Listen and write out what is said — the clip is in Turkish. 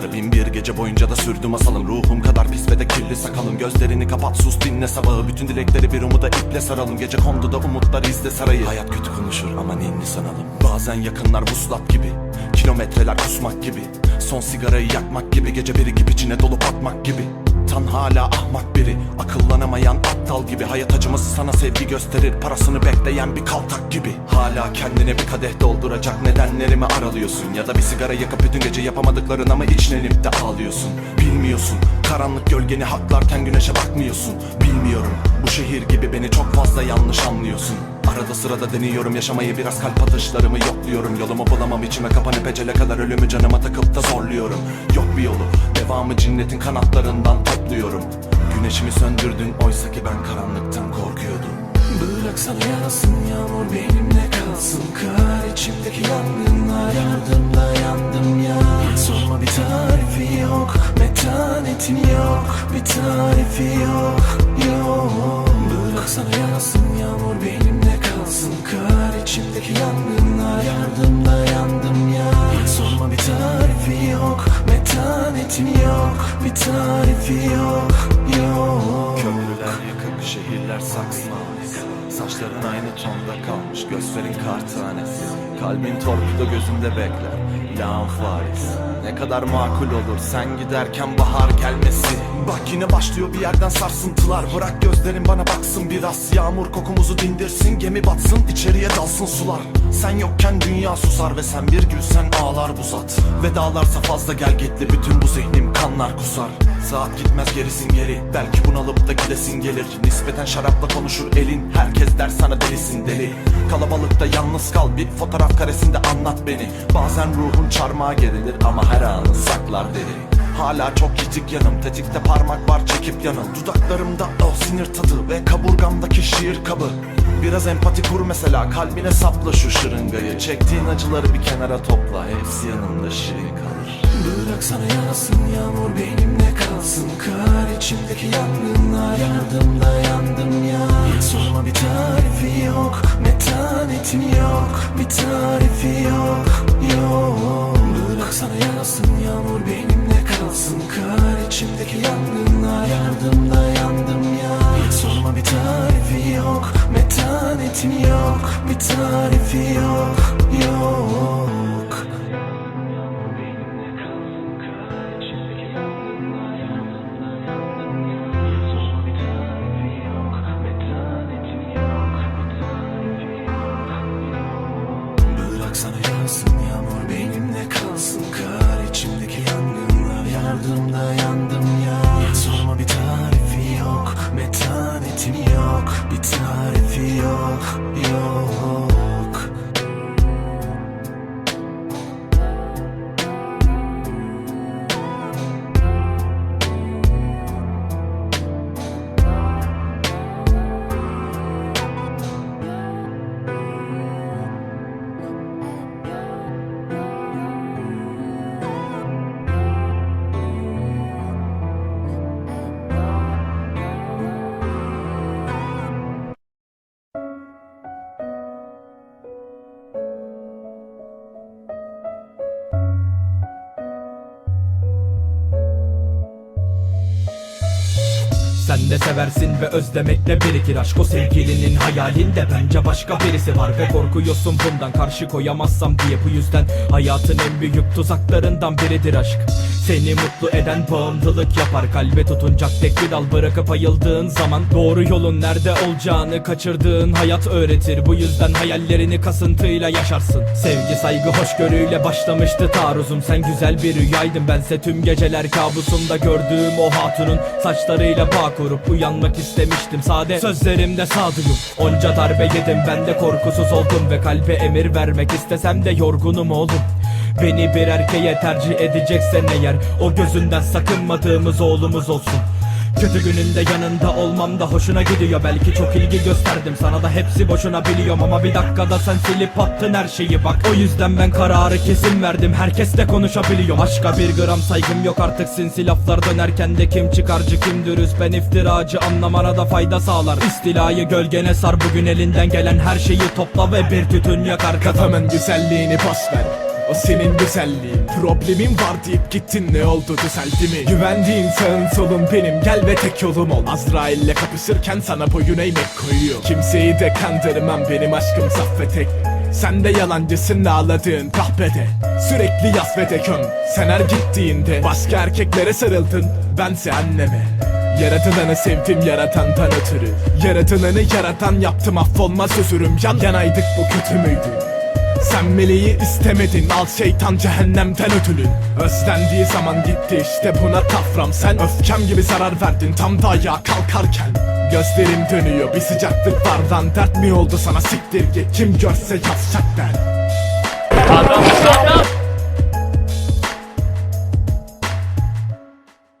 ünlü yazarı Bin bir gece boyunca da sürdü masalım Ruhum kadar pis ve de kirli sakalım. Gözlerini kapat sus dinle sabahı. Bütün dilekleri bir umuda iple saralım. Gece kondu da umutlar izle sarayı. Hayat kötü konuşur ama ninni sanalım. Bazen yakınlar vuslat gibi Kilometreler kusmak gibi Son sigarayı yakmak gibi Gece biri gibi içine dolup atmak gibi Tan hala ahmak biri. Akıllanamayan aptal gibi. Hayat acıması sana sevgi gösterir. Parasını bekleyen bir kaltak gibi. Hala kendine bir kadeh dolduracak nedenlerimi aralıyorsun. Ya da bir sigara yakıp bütün gece yapamadıklarına mı içlenip de ağlıyorsun? Bilmiyorsun. Karanlık gölgeni haklarken güneşe bakmıyorsun. Bilmiyorum. Bu şehir gibi beni çok fazla yanlış anlıyorsun Arada sırada deniyorum yaşamayı biraz kalp atışlarımı yokluyorum. Yolumu bulamam içime kapanıp ecele kadar ölümü canıma takıp da zorluyorum. Yok bir yolu devamı cinnetin kanatlarından topluyorum. Güneşimi söndürdün oysa ki ben karanlıktan korkuyordum. Bıraksana yağsın yağmur benimle kalsın. Kar içimdeki yangınlar Yardımda yandım ya. Sorma bir tarifi yok Metanetin yok. Bir tarifi yok Yok. Bıraksana yağsın yağmur benimle kalsın Kar içimdeki yangınlar Yardımda yandım Saçların aynı tonda kalmış, gözlerin kar tanesi Kalbin torpido gözünde bekler, lağım faris. Ne kadar makul olur sen giderken bahar gelmesi. Bak yine başlıyor bir yerden sarsıntılar Bırak gözlerin bana baksın biraz. Yağmur kokumuzu dindirsin, gemi batsın içeriye dalsın sular. Sen yokken dünya susar ve sen bir gülsen ağlar bu zat. Vedalarsa fazla gel gitli bütün bu zihnim kanlar kusar. Saat gitmez gerisin geri Belki bunalıp da gidesin gelir. Nispeten şarapla konuşur elin Herkes der sana delisin deli. Kalabalıkta yalnız kal Bir fotoğraf karesinde anlat beni. Bazen ruhun çarmıha gerilir Ama her anın saklar deri Hala çok yitik yanım Tetikte parmak var çekip yanım. Dudaklarımda o sinir tadı Ve kaburgamdaki şiir kabı. Biraz empati kur mesela Kalbine sapla şu şırıngayı. Çektiğin acıları bir kenara topla Hepsi yanında şirin kalır. Bıraksana yağsın yağmur benimle kalsın. Kar içimdeki yangınlar Yardımda yandım ya içimdeki yangınlar Yardımda yandım ya Sorma bir tarifi yok. Metanetin yok. Bir tarifi yok Yok. Bıraksana yağsın yağmur benimle kalsın Kar içimdeki yangınlar. Yardımda yandım Metanetin yok Bir tarifi yok Yok de seversin ve özlemekle birikir. Aşk O sevgilinin hayalinde bence başka birisi var Ve korkuyorsun bundan. Karşı koyamazsam diye Bu yüzden hayatın en büyük tuzaklarından biridir aşk Seni mutlu eden bağımlılık yapar. Kalbe tutunacak tek bir dal bırakıp ayıldığın zaman Doğru yolun nerede olacağını kaçırdığın hayat öğretir. Bu yüzden hayallerini kasıntıyla yaşarsın. Sevgi saygı hoşgörüyle başlamıştı taarruzum. Sen güzel bir rüyaydın. Bense tüm geceler kabusumda gördüğüm o hatunun Saçlarıyla bağ kurup uyanmak istemiştim. Sade Sözlerimde sağduyum. Onca darbe yedim. Ben de korkusuz oldum Ve kalbe emir vermek istesem de yorgunum oğlum Beni bir erkeğe tercih edeceksen eğer O gözünden sakınmadığımız oğlumuz olsun. Kötü gününde yanında olmam da hoşuna gidiyor. Belki çok ilgi gösterdim sana da hepsi boşuna biliyorum. Ama bir dakikada sen silip attın her şeyi bak. O yüzden ben kararı kesin verdim herkesle konuşabiliyorum Aşka bir gram saygım yok artık sinsi laflar dönerken de kim çıkarcı kim dürüst Ben iftiracı anlamana da fayda sağlar. İstilayı gölgene sar bugün elinden gelen her şeyi topla ve bir tütün yakar. Kafamın güzelliğini pas ver O senin güzelliğin. Problemin var deyip gittin. Ne oldu düzeldi mi? Güvendiğin sağın solun benim. Gel ve tek yolum ol. Azrail'le kapışırken sana boyun eğmek koyuyor. Kimseyi de kandırmam. Benim aşkım saf ve tek. Sen de yalancısın ağladığın kahvede Sürekli yas ve göm. Sen her gittiğinde Başka erkeklere sarıldın. Bense anneme. Yaratılanı sevdim yaratandan ötürü. Yaratılanı yaratan yaptım affolmaz özürüm. Yan yanaydık bu kötü müydü? Sen meleği istemedin. Al şeytan cehennemden ötülün. Özlendiği zaman gitti işte buna tafram Sen öfkem gibi zarar verdin tam da ayağa kalkarken. Gözlerim dönüyor bir sıcaklık var lan Dert mi oldu sana? Siktir git. Kim görse yazacak ben. Adam adam.